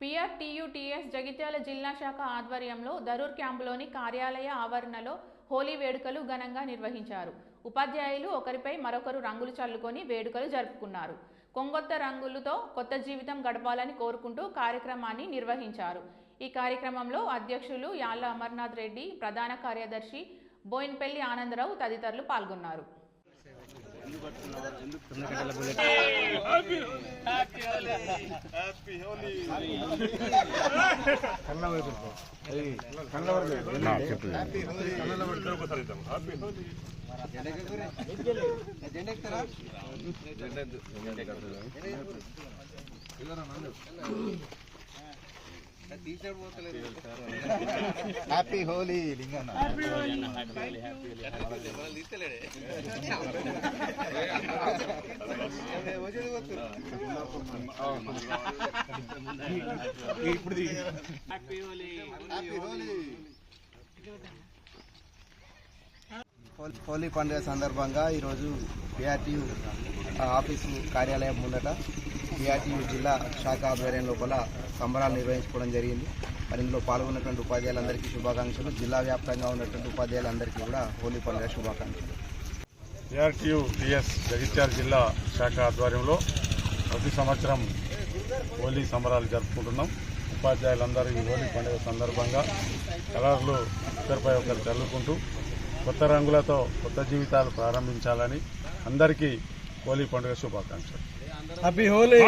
పిఆర్టీయూటీఎస్ జగిత్యాల జిల్లా శాఖ ఆధ్వర్యంలో దరూర్ క్యాంపులోని కార్యాలయ ఆవరణలో హోలీ వేడుకలు ఘనంగా నిర్వహించారు. ఉపాధ్యాయులు ఒకరిపై మరొకరు రంగులు చల్లుకొని వేడుకలు జరుపుకున్నారు. కొంగొత్త రంగులతో కొత్త జీవితం గడపాలని కోరుకుంటూ కార్యక్రమాన్ని నిర్వహించారు. ఈ కార్యక్రమంలో అధ్యక్షులు యాళ్ళ అమర్నాథ్ రెడ్డి ప్రధాన కార్యదర్శి బోయిన్పల్లి ఆనందరావు తదితరులు పాల్గొన్నారు. హ్యాపీ హోలీ లింగన్న. హ్యాపీ హోలీ హోలీ పండుగ సందర్భంగా ఈరోజు పిఆర్టీయు ఆఫీసు కార్యాలయం ముందట సిఆర్టీయు జిల్లా శాఖ ఆధ్వర్యం లోపల సంబరాలు నిర్వహించుకోవడం జరిగింది. మరి ఇందులో పాల్గొన్నటువంటి ఉపాధ్యాయులందరికీ శుభాకాంక్షలు. జిల్లా వ్యాప్తంగా ఉన్నటువంటి ఉపాధ్యాయులందరికీ కూడా హోలీ పండుగ శుభాకాంక్షలు. సిఆర్టీయు టిఎస్ జగిత్యాల జిల్లా శాఖ ఆధ్వర్యంలో ప్రతి సంవత్సరం హోలీ సంబరాలు జరుపుకుంటున్నాం. ఉపాధ్యాయులందరూ ఈ హోలీ పండుగ సందర్భంగా కలర్లు ఒకరిపై ఒకరు చల్లుకుంటూ కొత్త రంగులతో కొత్త జీవితాలు ప్రారంభించాలని అందరికీ హోలీ పండుగ శుభాకాంక్షలు. హ్యాపీ హోలీ